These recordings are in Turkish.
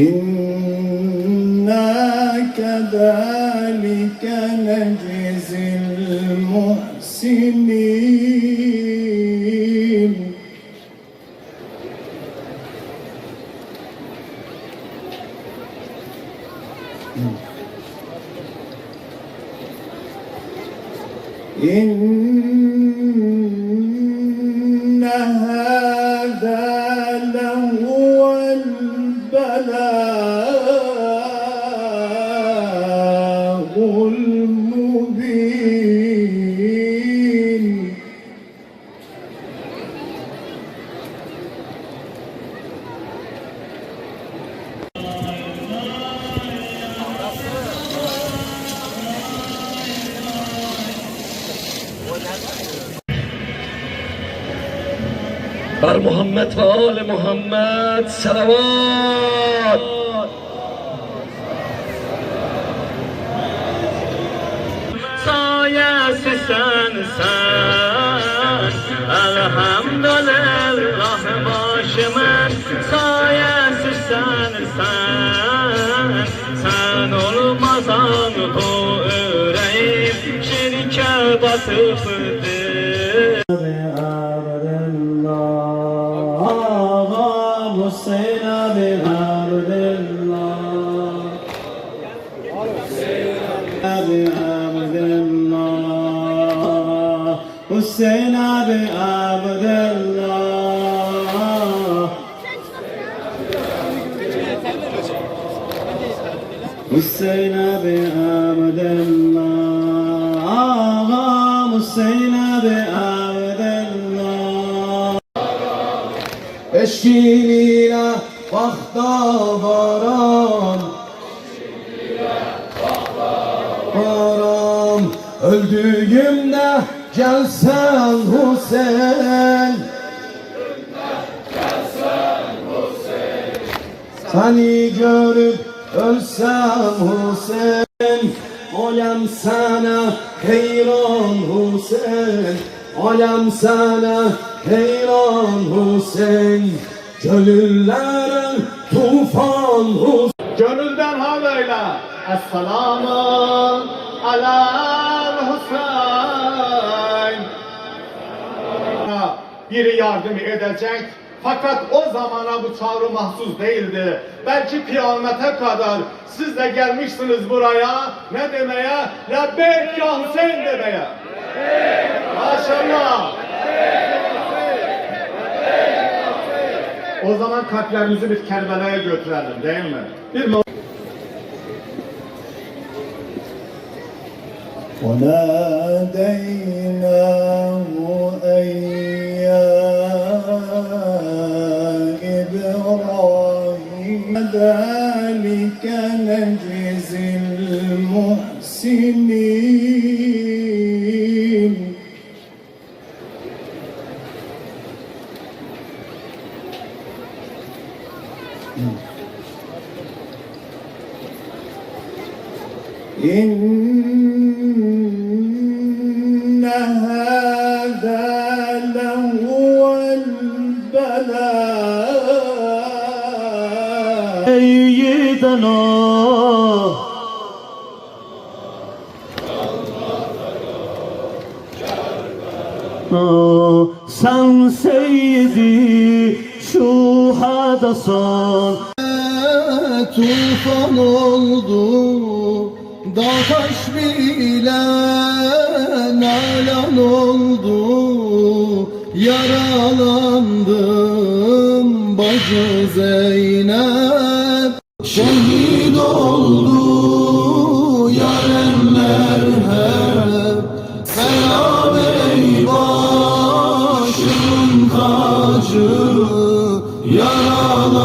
İnna kedalike necizil muhsinin. Bel Muhammed ve Ali Muhammed selavat. Sen sen. Elhamdülillah başımın Sayesi sen sen. Sen olmasan bu yüreğim Şirke batıp Hüseyin abi Abdullah. Hüseyin abi Abdullah. Ağam Hüseyin abi Abdullah Eşkiliyle vakta varam Varam Öldüğümde gelsen Hüseyin. Seni görüp ölsem Hüseyin Alem sana heyran Hüseyin Alem sana heyran Hüseyin. Gönüllerin tufan Hüseyin. Gönülden havayla Esselamu alel Biri yardım edecek fakat o zamana bu çağrı mahsus değildi. Belki kıyamete kadar siz de gelmişsiniz buraya ne demeye? Lebbeyk ya Hüseyin demeye. Maşallah. O zaman kalplerimizi bir Kerbela'ya götürelim değil mi? Bir وناديناه إبراهيم ذلك نجزي المحسنين إن Ey yiğiden o Sen seyyidi şuhada son. Tufan oldu da taş bile nalan oldu. Yaralandım bacı Zeynep. Şehit oldu yarenler hep Selam ey başımın tacı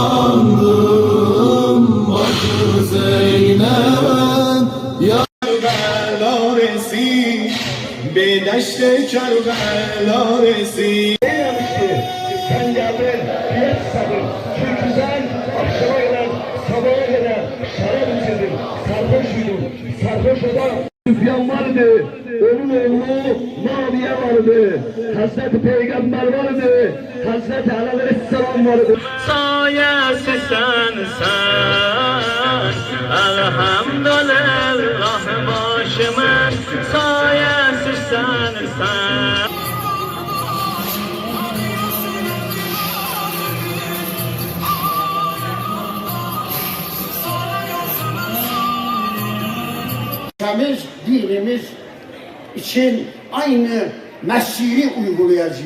Yaralandım bacı Zeynep Ya کربلا رسید به دشت کربلا رسید Sen geldin, fiyat sabır. Çünkü sen akşama yudun, sarhoş adam. Süfyan vardı, onun oğlu Muaviye vardı, Hazreti Peygamber vardı, Hazreti Alalı selamlarıdır. Sayesi sensen Elhamdülillah Temiz dinimiz için aynı mesiri uygulayacağız.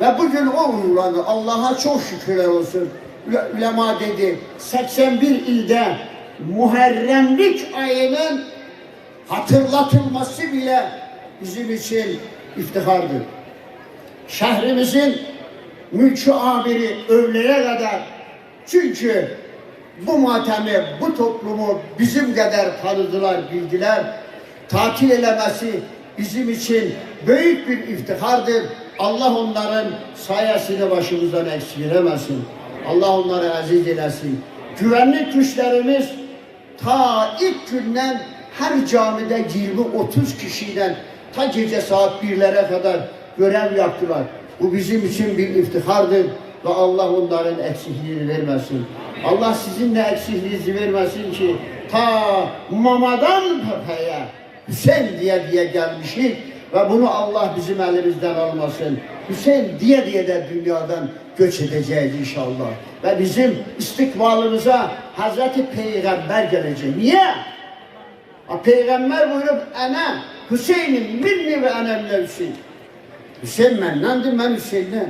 Ve bugün o uygulandı. Allah'a çok şükürler olsun. Ule- Ulema dedi 81 ilde Muharremlik ayının hatırlatılması bile bizim için iftihardır. Şehrimizin mülkü amiri öğleye kadar çünkü bu matemi, bu toplumu bizim kadar tanıdılar, bildiler. Tatil elemesi bizim için büyük bir iftihardır. Allah onların sayesini başımızdan eksilmesin. Allah onları aziz eylesin. Güvenlik güçlerimiz ta ilk günden her camide 20-30 kişiden ta gece saat 1'lere kadar görev yaptılar. Bu bizim için bir iftihardır ve Allah onların eksikliğini vermesin. Allah sizin de eksikliğinizi vermesin ki ta mamadan pepeye Hüseyin diye diye gelmişik ve bunu Allah bizim elimizden almasın. Hüseyin diye diye de dünyadan göç edeceğiz inşallah. Ve bizim istikbalımıza Hazreti Peygamber gelecek. Niye? Ha, Peygamber buyurup ana Hüseyin'im minni ve enemle Hüseyin. Hüseyin mendendir ben Hüseyin'e.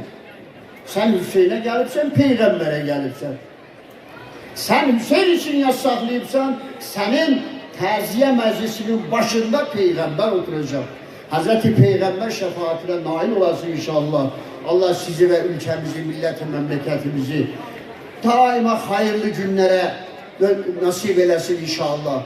Sen Hüseyin'e gelipsen peygambere gelipsen. Sen Hüseyin için yasaklayıpsan senin terziye meclisinin başında peygamber oturacak. Hazreti Peygamber şefaatine nail olasın inşallah. Allah sizi ve ülkemizi, milleti, memleketimizi daima hayırlı günlere nasip eylesin inşallah.